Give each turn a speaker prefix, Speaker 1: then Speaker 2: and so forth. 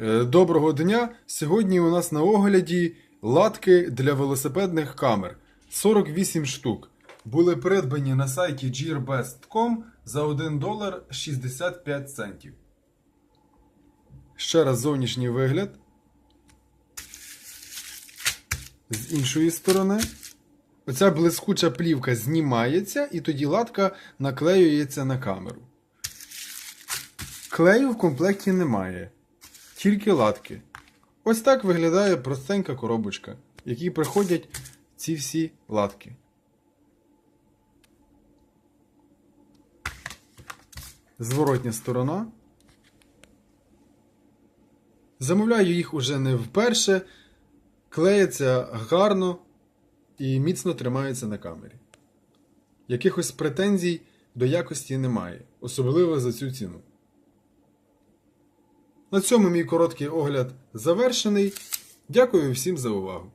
Speaker 1: Е, Доброго дня! Сьогодні у нас на огляді латки для велосипедних камер 48 штук. Були придбані на сайті gearbest.com за 1 долар 65 центів. Ще раз зовнішній вигляд. З іншої сторони. Оця блискуча плівка знімається, і тоді латка наклеюється на камеру. Клею в комплекті немає. Тільки латки. Ось так виглядає простенька коробочка, в якій приходять ці всі латки. Зворотня сторона. Замовляю їх уже не вперше. Клеяться гарно і міцно тримаються на камері. Якихось претензій до якості немає, особливо за цю ціну. На цьому мій короткий огляд завершений. Дякую всім за увагу.